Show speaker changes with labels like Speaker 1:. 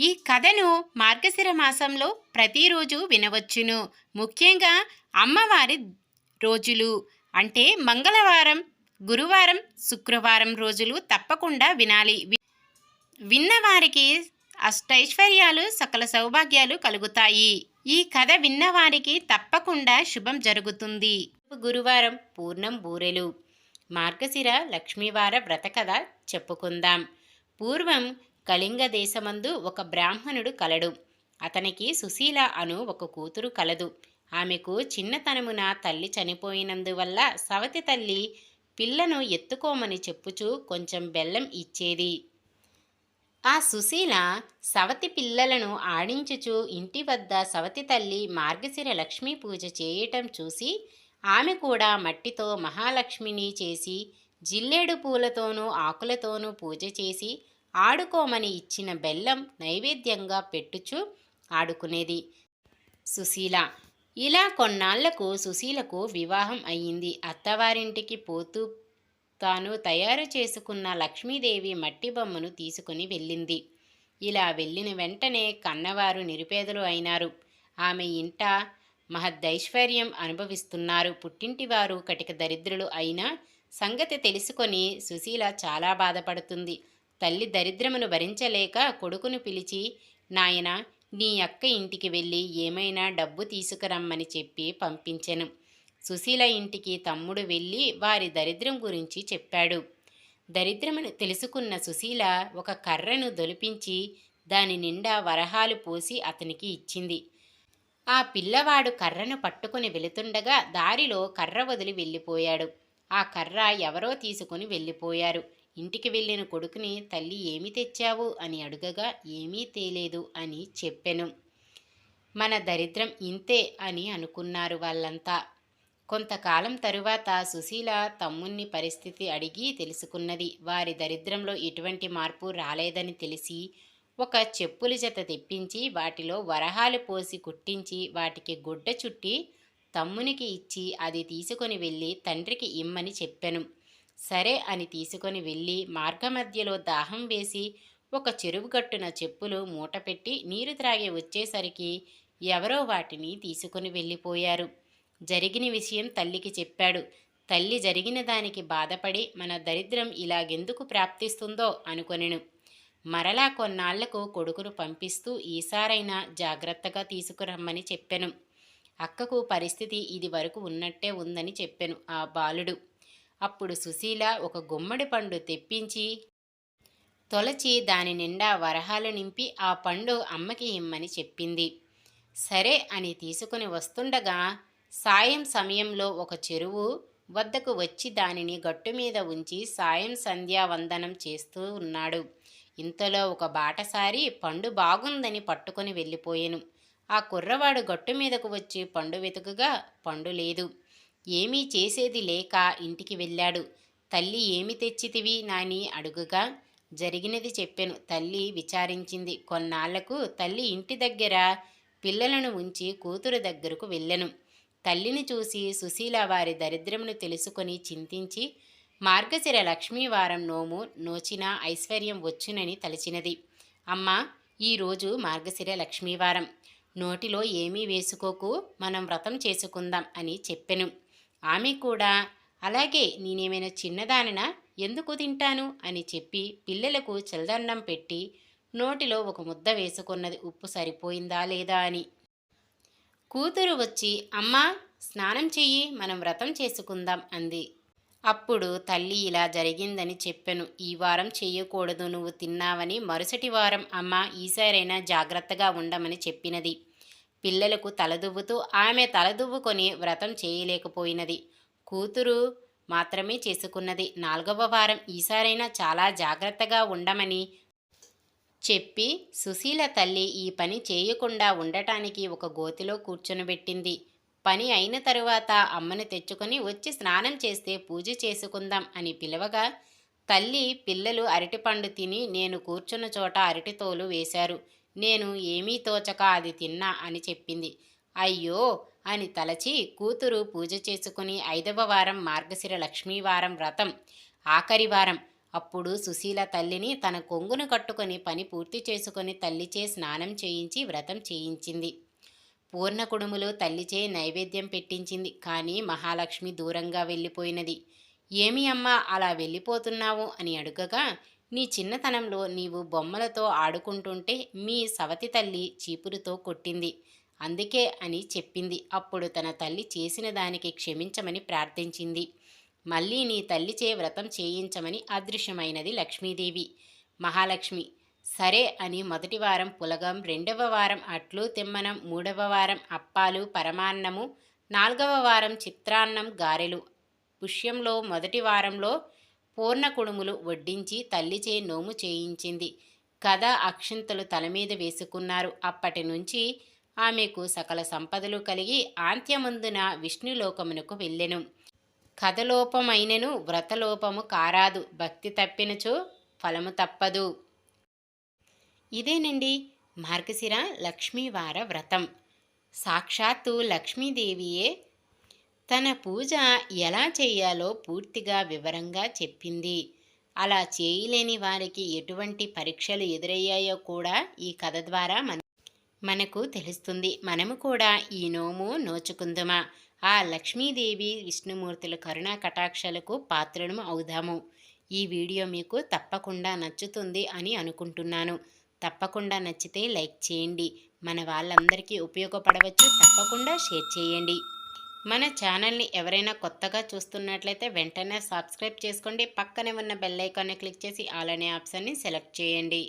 Speaker 1: ఈ కథను మార్గశిర మాసంలో ప్రతిరోజు వినవచ్చును. ముఖ్యంగా అమ్మవారి రోజులు. అంటే మంగళవారం గురువారం శుక్రవారం రోజులు తప్పకుండా వినాలి. వి- విన్నవారికి అష్టైశ్వర్యాలు సకల సౌభాగ్యాలు కలుగుతాయి. ఈ కథ విన్నవారికి తప్పకుండా శుభం జరుగుతుంది. గురువారం పూర్ణం బూరెలు. మార్గశిర లక్ష్మీవార వ్రత కథ చెప్పుకుందాం. పూర్వం కళింగ దేశమందు ఒక బ్రాహ్మణుడు కలడు. అతనికి సుశీల అను ఒక కూతురు కలదు. ఆమెకు చిన్నతనమున తల్లి చనిపోయినందువల్ల సవతి తల్లి పిల్లను ఎత్తుకోమని చెప్పుచూ కొంచెం బెల్లం ఇచ్చేది. ఆ సుశీల సవతి పిల్లలను ఆడించుచు ఇంటి వద్ద సవతి తల్లి మార్గశిర లక్ష్మీ పూజ చేయటం చూసి ఆమె కూడా మట్టితో మహాలక్ష్మిని చేసి జిల్లేడు పూలతోనూ ఆకులతోనూ పూజ చేసి ఆడుకోమని ఇచ్చిన బెల్లం నైవేద్యంగా పెట్టుచు ఆడుకునేది. సుశీల ఇలా కొన్నాళ్ళకు సుశీలకు వివాహం అయ్యింది. అత్తవారింటికి పోతూ తాను తయారు చేసుకున్న లక్ష్మీదేవి మట్టి బొమ్మను తీసుకుని వెళ్ళింది. ఇలా వెళ్ళిన వెంటనే కన్నవారు నిరుపేదలు అయినారు. ఆమె ఇంట మహద్దైశ్వర్యం అనుభవిస్తున్నారు. పుట్టింటివారు కటిక దరిద్రులు అయినా సంగతి తెలుసుకొని సుశీల చాలా బాధపడుతుంది. తల్లి దరిద్రమును భరించలేక కొడుకును పిలిచి నాయన నీ అక్క ఇంటికి వెళ్ళి ఏమైనా డబ్బు తీసుకురమ్మని చెప్పి పంపించెను. సుశీల ఇంటికి తమ్ముడు వెళ్ళి వారి దరిద్రం గురించి చెప్పాడు. దరిద్రమును తెలుసుకున్న సుశీల ఒక కర్రను దొలిపించి దాని నిండా వరహాలు పోసి అతనికి ఇచ్చింది. ఆ పిల్లవాడు కర్రను పట్టుకుని వెళుతుండగా దారిలో కర్ర వదిలి వెళ్ళిపోయాడు. ఆ కర్ర ఎవరో తీసుకుని వెళ్ళిపోయారు. ఇంటికి వెళ్ళిన కొడుకుని తల్లి ఏమి తెచ్చావు? అని అడుగగా ఏమీ తేలేదు అని చెప్పెను. మన దరిద్రం ఇంతే అని అనుకున్నారు వాళ్ళంతా. కొంతకాలం తరువాత సుశీల తమ్ముణ్ణి పరిస్థితి అడిగి తెలుసుకున్నది. వారి దరిద్రంలో ఎటువంటి మార్పు రాలేదని తెలిసి ఒక చెప్పుల జత తెప్పించి వాటిలో వరహాలు పోసి కుట్టించి వాటికి గుడ్డ చుట్టి తమ్మునికి ఇచ్చి అది తీసుకొని వెళ్ళి తండ్రికి ఇమ్మని చెప్పెను. సరే అని తీసుకొని వెళ్ళి మార్గమధ్యలో దాహం వేసి ఒక చెరువు గట్టున చెప్పులు మూటపెట్టి నీరు త్రాగి వచ్చేసరికి ఎవరో వాటిని తీసుకొని వెళ్ళిపోయారు. జరిగిన విషయం తల్లికి చెప్పాడు. తల్లి జరిగిన దానికి బాధపడి మన దరిద్రం ఇలాగెందుకు ప్రాప్తిస్తుందో అనుకొనెను. మరలా కొన్నాళ్ళకు కొడుకును పంపిస్తూ ఈసారైనా జాగ్రత్తగా తీసుకురమ్మని చెప్పెను. అక్కకు పరిస్థితి ఇది వరకు ఉన్నట్టే ఉందని చెప్పెను ఆ బాలుడు. అప్పుడు సుశీల ఒక గుమ్మడి పండు తెప్పించి తొలచి దాని నిండా వరహాలు నింపి ఆ పండు అమ్మకి ఇమ్మని చెప్పింది. సరే అని తీసుకుని వస్తుండగా సాయం సమయంలో ఒక చెరువు వద్దకు వచ్చి దానిని గట్టు మీద ఉంచి సాయం సంధ్యావందనం చేస్తూ ఉన్నాడు. ఇంతలో ఒక బాటసారి పండు బాగుందని పట్టుకొని వెళ్ళిపోయాను. ఆ కుర్రవాడు గట్టు మీదకు వచ్చి పండు వెతుకుగా పండు లేదు. ఏమీ చేసేది లేక ఇంటికి వెళ్ళాడు. తల్లి ఏమి తెచ్చితివి నాని? అడుగుగా. జరిగినది చెప్పెను తల్లి విచారించింది. కొన్నాళ్ళకు తల్లి ఇంటి దగ్గర పిల్లలను ఉంచి కూతురు దగ్గరకు వెళ్ళెను. తల్లిని చూసి సుశీల వారి దరిద్రమును తెలుసుకొని చింతించి మార్గశిర లక్ష్మీవారం నోము నోచిన ఐశ్వర్యం వచ్చునని తలచినది. అమ్మా ఈరోజు మార్గశిర లక్ష్మీవారం. నోటిలో ఏమీ వేసుకోకు. మనం వ్రతం చేసుకుందాం అని చెప్పెను. ఆమె కూడా అలాగే నేనేమైనా చిన్నదానినా? ఎందుకు తింటాను? అని చెప్పి పిల్లలకు చల్దన్నం పెట్టి నోటిలో ఒక ముద్ద వేసుకున్నది ఉప్పు సరిపోయిందా లేదా? అని. కూతురు వచ్చి అమ్మా స్నానం చెయ్యి మనం వ్రతం చేసుకుందాం అంది. అప్పుడు తల్లి ఇలా జరిగిందని చెప్పాను. ఈ వారం చేయకూడదు నువ్వు తిన్నావని మరుసటి వారం అమ్మ ఈసారైనా జాగ్రత్తగా ఉండమని చెప్పినది. పిల్లలకు తలదువ్వుతూ ఆమె తలదువ్వుకొని వ్రతం చేయలేకపోయినది. కూతురు మాత్రమే చేసుకున్నది. నాలుగవ వారం ఈసారైనా చాలా జాగ్రత్తగా ఉండమని చెప్పి సుశీల తల్లి ఈ పని చేయకుండా ఉండటానికి ఒక గోతిలో కూర్చొనబెట్టింది. పని అయిన తరువాత అమ్మను తెచ్చుకొని వచ్చి స్నానం చేస్తే పూజ చేసుకుందాం అని పిలవగా తల్లి పిల్లలు అరటిపండు తిని నేను కూర్చున్న చోట అరటితోలు వేశారు. నేను ఏమీ తోచక అది తిన్నా అని చెప్పింది. అయ్యో! అని తలచి కూతురు పూజ చేసుకుని ఐదవ వారం మార్గశిర లక్ష్మీవారం వ్రతం ఆఖరి వారం. అప్పుడు సుశీల తల్లిని తన కొంగును కట్టుకొని పని పూర్తి చేసుకొని తల్లిచే స్నానం చేయించి వ్రతం చేయించింది. పూర్ణ కుడుములు తల్లిచే నైవేద్యం పెట్టించింది. కానీ మహాలక్ష్మి దూరంగా వెళ్ళిపోయినది. ఏమి అమ్మా అలా వెళ్ళిపోతున్నావు? అని అడుగగా నీ చిన్నతనంలో నీవు బొమ్మలతో ఆడుకుంటుంటే మీ సవతి తల్లి చీపురుతో కొట్టింది. అందుకే అని చెప్పింది. అప్పుడు తన తల్లి చేసిన దానికి క్షమించమని ప్రార్థించింది. మళ్ళీ నీ తల్లిచే వ్రతం చేయించమని అదృశ్యమైనది లక్ష్మీదేవి. మహాలక్ష్మి సరే అని మొదటి వారం పులగం రెండవ వారం అట్లు తిమ్మనం మూడవ వారం అప్పాలు పరమాన్నము నాలుగవ వారం చిత్రాన్నం గారెలు. పుష్యంలో మొదటి వారంలో పూర్ణ కుడుములు వడ్డించి తల్లిచే నోము చేయించింది. కథ అక్షింతలు తల మీద వేసుకున్నారు. అప్పటి నుంచి ఆమెకు సకల సంపదలు కలిగి ఆంత్యమందున విష్ణులోకమునకు వెళ్ళెను. కథలోపమైనను వ్రతలోపము కారాదు. భక్తి తప్పినచో ఫలము తప్పదు. ఇదేనండి మార్గశిర లక్ష్మీవార వ్రతం. సాక్షాత్తు లక్ష్మీదేవియే తన పూజ ఎలా చేయాలో పూర్తిగా వివరంగా చెప్పింది. అలా చేయలేని వారికి ఎటువంటి పరీక్షలు ఎదురయ్యాయో కూడా ఈ కథ ద్వారా మన మనకు తెలుస్తుంది. మనము కూడా ఈ నోము నోచుకుందుమా? ఆ లక్ష్మీదేవి విష్ణుమూర్తుల కరుణా కటాక్షలకు పాత్రను అవుదాము. ఈ వీడియో మీకు తప్పకుండా నచ్చుతుంది అని అనుకుంటున్నాను. తప్పకుండా నచ్చితే లైక్ చేయండి. మన వాళ్ళందరికీ ఉపయోగపడవచ్చు. తప్పకుండా షేర్ చేయండి. మన ఛానల్ని ఎవరైనా కొత్తగా చూస్తున్నట్లయితే వెంటనే సబ్స్క్రైబ్ చేసుకోండి. పక్కనే ఉన్న బెల్ ఐకాన్ని క్లిక్ చేసి ఆల్ అనే ఆప్షన్ని సెలెక్ట్ చేయండి.